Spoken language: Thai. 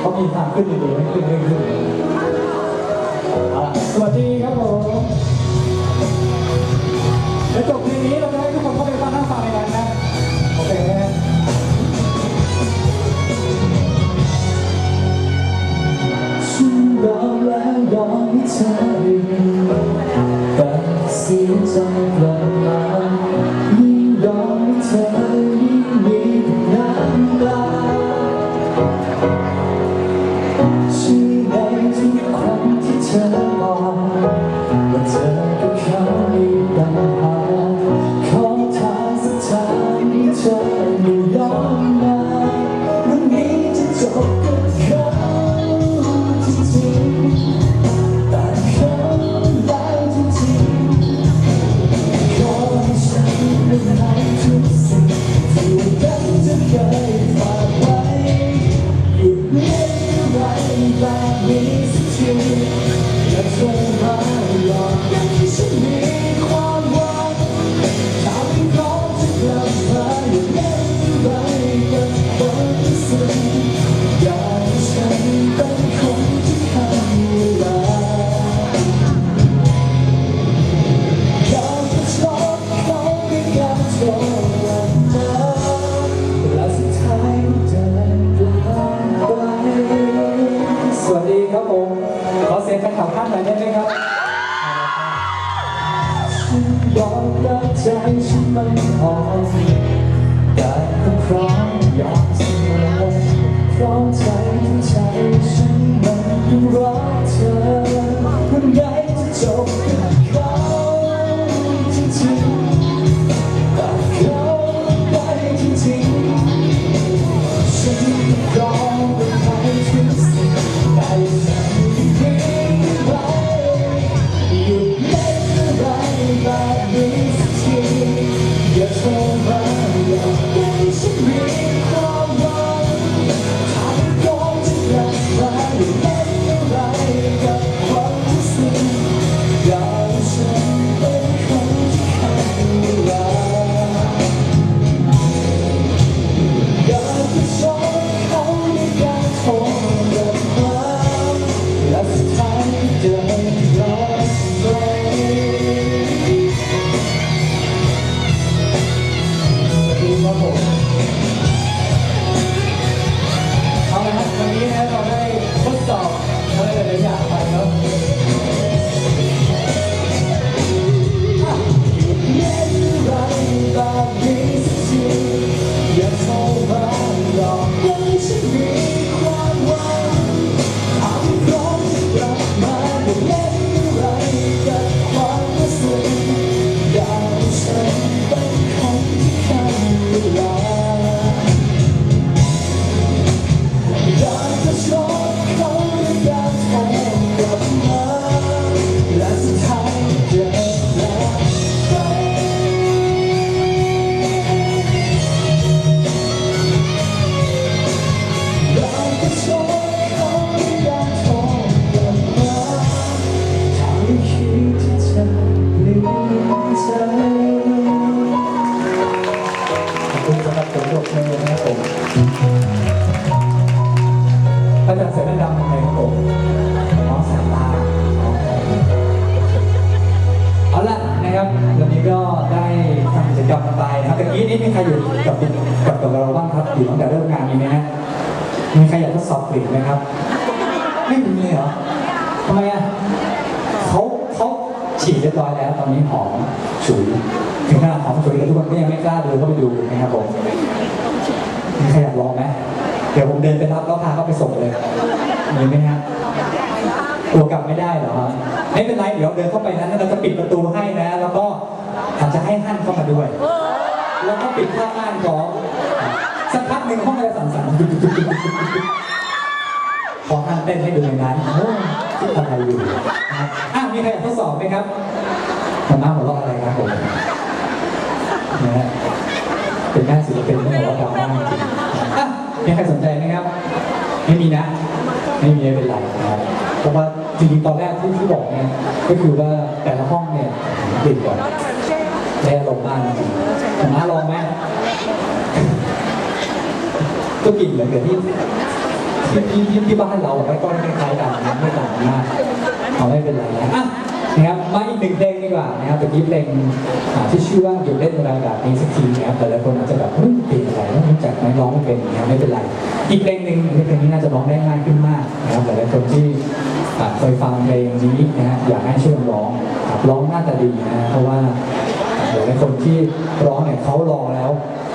เขามีทางขึ้นดีๆไม่ขึ้นไม่ขึ้นเอาล่ะสวัสดีครับผมเดี๋ยวจบเพลงนี้เราจะให้ทุกคนเข้าไปฟังนั่งฟังในกันนะโอเคไหมฮะฉันยอมแล้วยอมให้เธอแต่เสียใจกลับมา ขอเสียงแฟนคลับข้างหน่อยได้ไหมครับยอมรับใจฉันไม่พอแต่ก็พร้อมยอมเสมอเพราะใจใจฉันมันรักเธอวันใหนจะจบกับ อาจารย์เสร็จแล้ดำทำไมครับผมอ๋อสายตาเอาละนะครับวันนี้ก็ได้ทำกิจกรรมไปนะครับตะกี้นี้มีใครอยู่กับกับกับเราบ้างครับอยู่ตั้งแต่เริ่มงานมีไหมฮะมีใครอยากทดสอบกลิ่นไหมครับ ไม่มีเลยเหรอทำไมอะเขาเขาฉีดเรียบร้อยแล้ว ตอนนี้หอมฉุยถึงขนาดหอมฉุยแล้วทุกคนก็ยังไม่กล้าเดินเข้าไปดูนะครับผมมีใครอยากลองไหม เดี๋ยวผมเดินไปรับแล้วพาเขาไปส่งเลยมีไหมฮะกลัวกลับไม่ได้เหรอฮะไม่เป็นไรเดี๋ยวเดินเข้าไปนั้นเราจะปิดประตูให้นะ แล้วก็อาจจะให้ท่านเข้ามาด้วย แล้วก็ปิดผ้าม่านก่อนสักพักหนึ่งห้องจะสั่นๆขอห้ามเต้นให้ดูในนั้นโอ้คิดอะไรอยู่อะมีใครอยากทดสอบไหมครับมาม่าหัวเราะอะไรครับผมนะฮะเป็นหน้าศิลปินต้องบอกว่าดราม่าจริง มีใครสนใจไหมครับ ไม่มีนะ ไม่มีไม่เป็นไรนะครับเพราะว่าจริงๆตอนแรกที่ที่บอกเนี่ยก็คือว่าแต่ละห้องเนี่ยกลิ่นก่อนได้อารมณ์มากจริงๆมาม่าลองไหมก็กลิ่นเหมือนกับที่ที่ที่ที่ที่บ้านเราไม่ก็คล้ายๆกันนะไม่ต่างมากเอาไม่เป็นไรนะอะ นะครับมาอีกหนึ่งเพลงดีกว่านะครับเป็นเพลงที่ชื่อว่าหยุดเล่นเวลาแบบนี้สักทีนะครับแต่ลายคนอาจจะแบบเฮ้ยเพลงอะไรไม่รู้จักไหมร้องไม่เป็นนะครับไม่เป็นไรอีกเพลงหนึ่งเพลงนี้น่าจะร้องได้ง่ายขึ้นมากนะครับหลายๆคนที่เคยฟังเพลงนี้นะฮะอยากให้ช่วยร้องร้องน่าจะดีนะเพราะว่าหลายคนที่ร้องเนี่ยเขาลองแล้ว